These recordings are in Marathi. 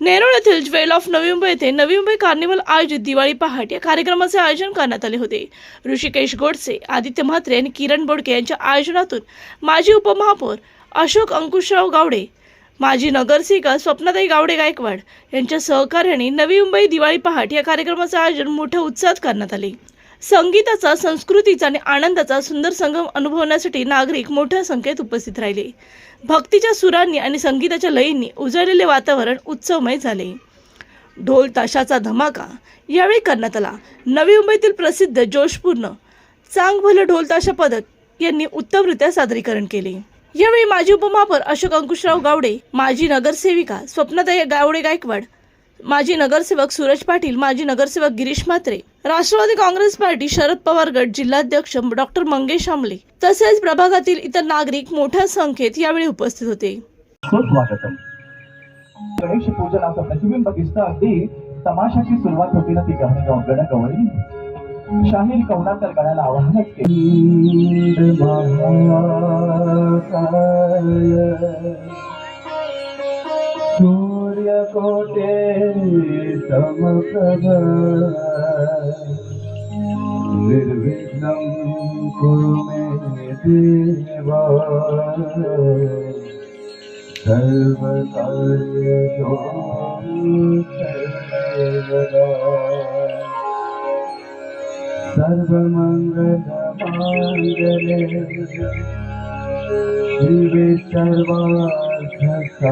नेरूळ येथील ज्वेल ऑफ नवी मुंबई येथे नवी मुंबई कार्निवल आयोजित दिवाळी पहाट या कार्यक्रमाचे आयोजन करण्यात आले होते. ऋषिकेश गोडसे आदित्य म्हात्रे आणि किरण बोडके यांच्या आयोजनातून माजी उपमहापौर अशोक अंकुशराव गावडे माजी नगरसेविका स्वप्नाताई गावडे गायकवाड यांच्या सहकार्याने नवी मुंबई दिवाळी पहाट या कार्यक्रमाचे आयोजन मोठ्या उत्साहात करण्यात आले. संगीताचा संस्कृतीचा आणि आनंदाचा सुंदर संगम अनुभवण्यासाठी नागरिक मोठ्या संख्येत उपस्थित राहिले. भक्तीच्या सुरांनी आणि संगीताच्या लयींनी उजळलेले वातावरण उत्सवमय झाले. ढोल ताशाचा धमाका यावेळी करण्यात आला नवी मुंबईतील प्रसिद्ध जोशपूर्ण चांग भलं ढोल ताशा पदक यांनी उत्तमरित्या सादरीकरण केले. यावेळी माजी उपमहापौर अशोक अंकुशराव गावडे माजी नगरसेविका स्वप्नताई गावडे गायकवाड माजी नगरसेवक सूरज पाटील माजी नगरसेवक गिरीश म्हात्रे राष्ट्रवादी काँग्रेस पार्टी शरद पवार गट जिल्हाध्यक्ष डॉक्टर मंगेश आमले तसेच प्रभागातील इतर नागरिक मोठ्या संख्येत यावेळी उपस्थित होते. गणेश पूजनाचं प्रतिबिंब दिसतं अगदी तमाशाची सुरुवात होती ना ती गाणी गाऊन गण गवळी शाहीर कवना तर गणाला आव्हानच सूर्य कोटे समप्रभ निर्विघ्नं कुरु मे देवा सर्वकार्येषु सर्वदा सर्वमङ्गलमाङ्गले शिवे सर्वार्थसाधिके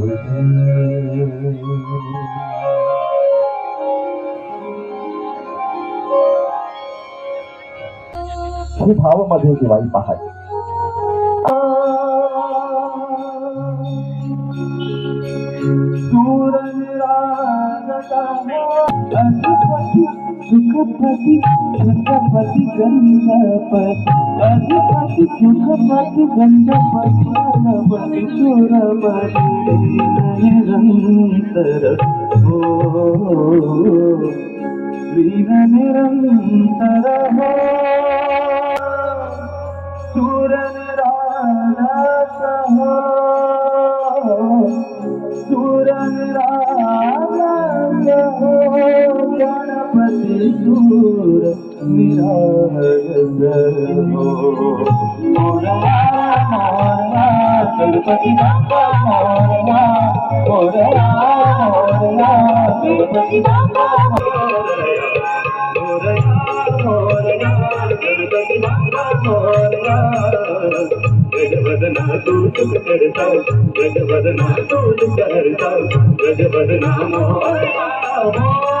ही भावमध्ये दिवाळी पहाट. सुखपती सुखपती अधिपती सुखपती गणपती सुरपती निरंतर हो निरंतर गणपती गणपती बाप्पा मोरया मोरया मोरया गणपती बाप्पा मोरया मोरया गणपती बाप्पा मोरया गजवदना तू करता गजवदना तू करता गजवदना मोरया